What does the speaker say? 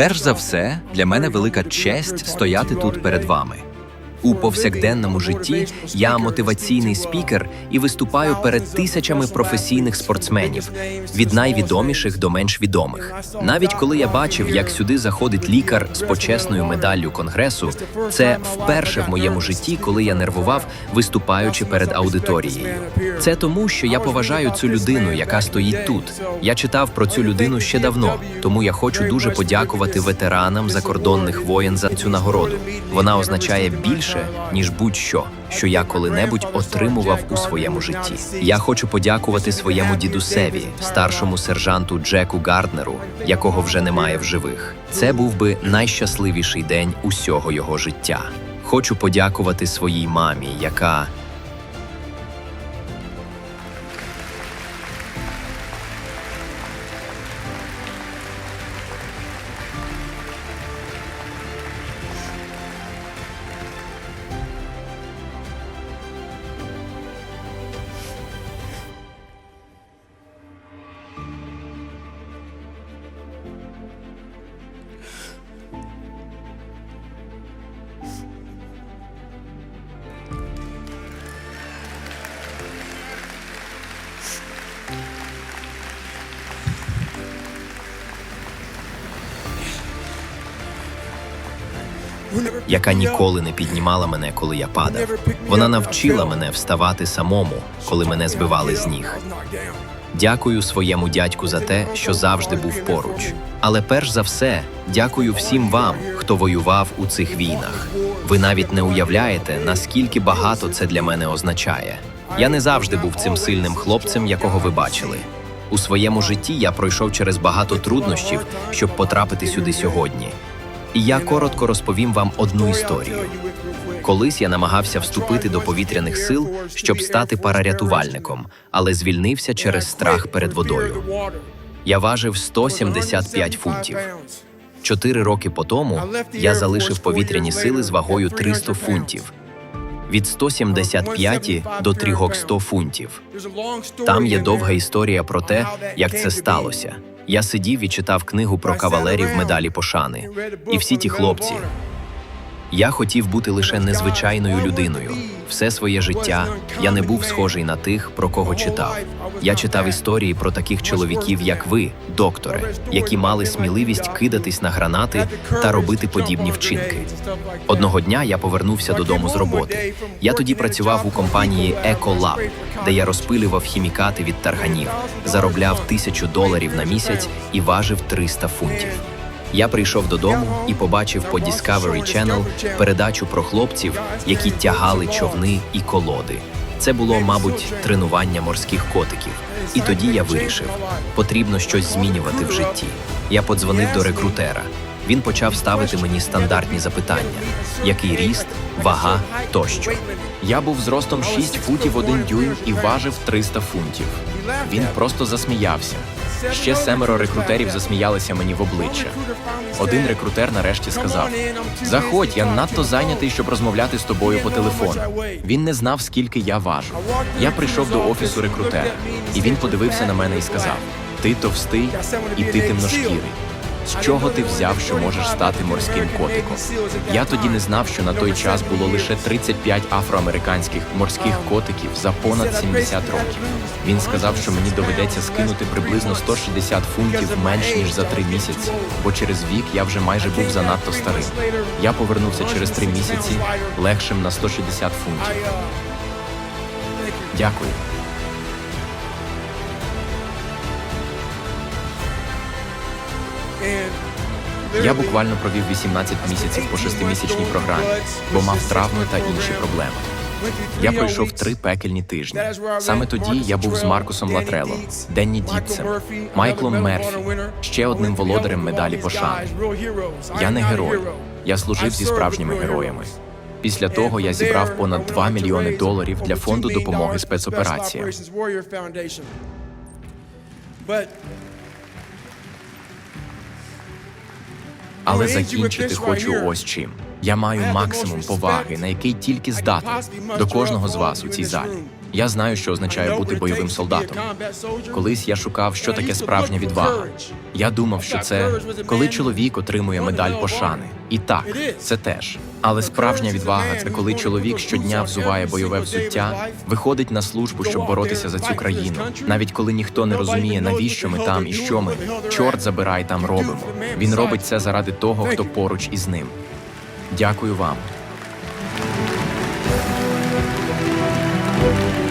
Перш за все, для мене велика честь стояти тут перед вами. У повсякденному житті я мотиваційний спікер і виступаю перед тисячами професійних спортсменів від найвідоміших до менш відомих. Навіть коли я бачив, як сюди заходить лікар з почесною медаллю конгресу, це вперше в моєму житті, коли я нервував, виступаючи перед аудиторією. Це тому, що я поважаю цю людину, яка стоїть тут. Я читав про цю людину ще давно, тому я хочу дуже подякувати ветеранам закордонних воєн за цю нагороду. Вона означає більше ніж будь-що, що я коли-небудь отримував у своєму житті. Я хочу подякувати своєму дідусеві, старшому сержанту Джеку Гарднеру, якого вже немає в живих. Це був би найщасливіший день усього його життя. Хочу подякувати своїй мамі, яка яка ніколи не піднімала мене, коли я падав. Вона навчила мене вставати самому, коли мене збивали з ніг. Дякую своєму дядьку за те, що завжди був поруч. Але перш за все, дякую всім вам, хто воював у цих війнах. Ви навіть не уявляєте, наскільки багато це для мене означає. Я не завжди був цим сильним хлопцем, якого ви бачили. У своєму житті я пройшов через багато труднощів, щоб потрапити сюди сьогодні. Я коротко розповім вам одну історію. Колись я намагався вступити до повітряних сил, щоб стати парарятувальником, але звільнився через страх перед водою. Я важив 175 фунтів. Чотири роки по тому я залишив повітряні сили з вагою 300 фунтів. Від 175 до 300 фунтів. Там є довга історія про те, як це сталося. Я сидів і читав книгу про кавалерів медалі пошани. І всі ті хлопці. Я хотів бути лише незвичайною людиною. Все своє життя я не був схожий на тих, про кого читав. Я читав історії про таких чоловіків, як ви, докторе, які мали сміливість кидатись на гранати та робити подібні вчинки. Одного дня я повернувся додому з роботи. Я тоді працював у компанії EcoLab, де я розпилював хімікати від тарганів, заробляв тисячу доларів на місяць і важив 300 фунтів. Я прийшов додому і побачив по Discovery Channel передачу про хлопців, які тягали човни і колоди. Це було, мабуть, тренування морських котиків. І тоді я вирішив, потрібно щось змінювати в житті. Я подзвонив до рекрутера. Він почав ставити мені стандартні запитання: який ріст, вага тощо. Я був зростом 6 футів 1 дюйм і важив 300 фунтів. Він просто засміявся. Ще семеро рекрутерів засміялися мені в обличчя. Один рекрутер нарешті сказав: Заходь, я надто зайнятий, щоб розмовляти з тобою по телефону. Він не знав, скільки я важу. Я прийшов до офісу рекрутера, і він подивився на мене і сказав: Ти товстий і ти темношкірий. З чого ти взяв, що можеш стати морським котиком? Я тоді не знав, що на той час було лише 35 афроамериканських морських котиків за понад 70 років. Він сказав, що мені доведеться скинути приблизно 160 фунтів менш ніж за три місяці, бо через вік я вже майже був занадто старим. Я повернувся через три місяці легшим на 160 фунтів. Дякую. Я буквально провів 18 місяців по шестимісячній програмі, бо мав травми та інші проблеми. Я пройшов три пекельні тижні. Саме тоді я був з Маркусом Латрело, Денні Дітцем, Майклом Мерфі, ще одним володарем медалі пошани. Я не герой. Я служив зі справжніми героями. Після того я зібрав понад 2 мільйони доларів для фонду допомоги спецопераціям. Але закінчити хочу ось чим. Я маю максимум поваги, на який тільки здатний до кожного з вас у цій залі. Я знаю, що означає бути бойовим солдатом. Колись я шукав, що таке справжня відвага. Я думав, що це коли чоловік отримує медаль пошани. І так, це теж. Але справжня відвага це коли чоловік щодня взуває бойове взуття, виходить на службу, щоб боротися за цю країну, навіть коли ніхто не розуміє, навіщо ми там і що ми. Чорт забирай там робимо. Він робить це заради того, хто поруч із ним. Дякую вам. Thank you.